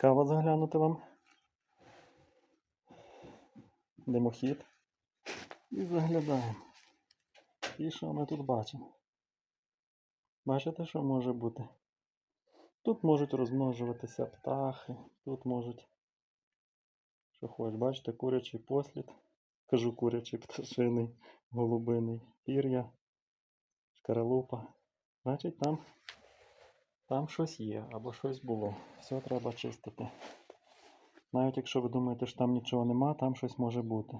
Цікаво заглянути вам. Димохід. І заглядаємо. І що ми тут бачимо? Бачите, що може бути? Тут можуть розмножуватися птахи, тут можуть, що хоч, бачите, курячий послід. Кажу курячий пташиний, голубиний, пір'я, шкаралупа. Значить, там, там щось є або щось було. Все треба чистити. Навіть якщо ви думаєте, що там нічого нема, там щось може бути.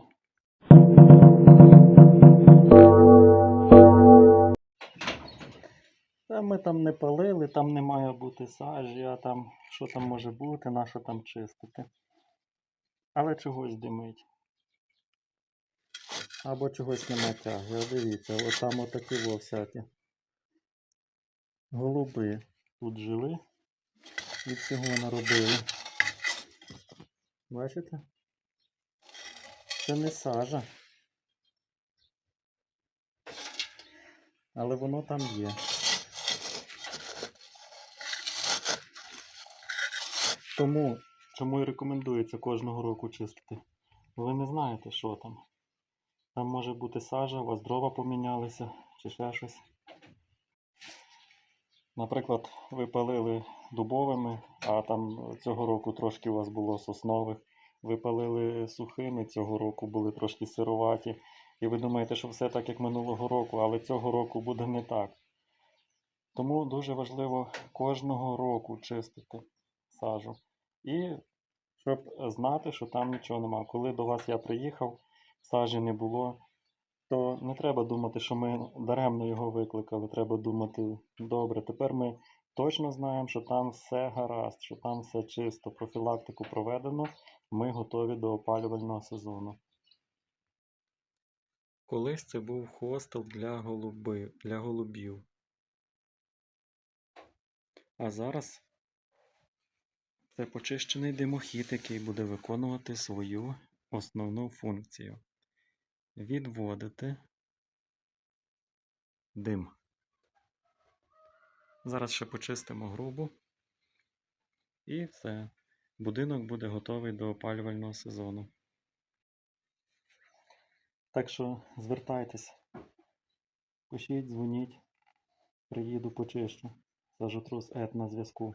Та ми там не палили, там не має бути сажі, а там що там може бути, на що там чистити. Але чогось димить. Або чогось нема тяги. Дивіться, от там отакі во. Голуби тут жили. Від цього наробили. Бачите? Це не сажа. Але воно там є. Тому, чому і рекомендується кожного року чистити. Ви не знаєте, що там. Там може бути сажа, у вас дрова помінялися чи ще щось. Наприклад, ви палили дубовими, а там цього року трошки у вас було соснових. Ви палили сухими, цього року були трошки сироваті. І ви думаєте, що все так, як минулого року, але цього року буде не так. Тому дуже важливо кожного року чистити сажу. І щоб знати, що там нічого нема. Коли до вас я приїхав, сажі не було, то не треба думати, що ми даремно його викликали. Треба думати, добре, тепер ми точно знаємо, що там все гаразд, що там все чисто, профілактику проведено, ми готові до опалювального сезону. Колись це був хостел для, голуби, для голубів. А зараз це почищений димохід, який буде виконувати свою основну функцію. Відводити дим. Зараз ще почистимо грубу. І все. Будинок буде готовий до опалювального сезону. Так що звертайтесь, пишіть, дзвоніть, приїду почищу. Сажотрус Ед на зв'язку.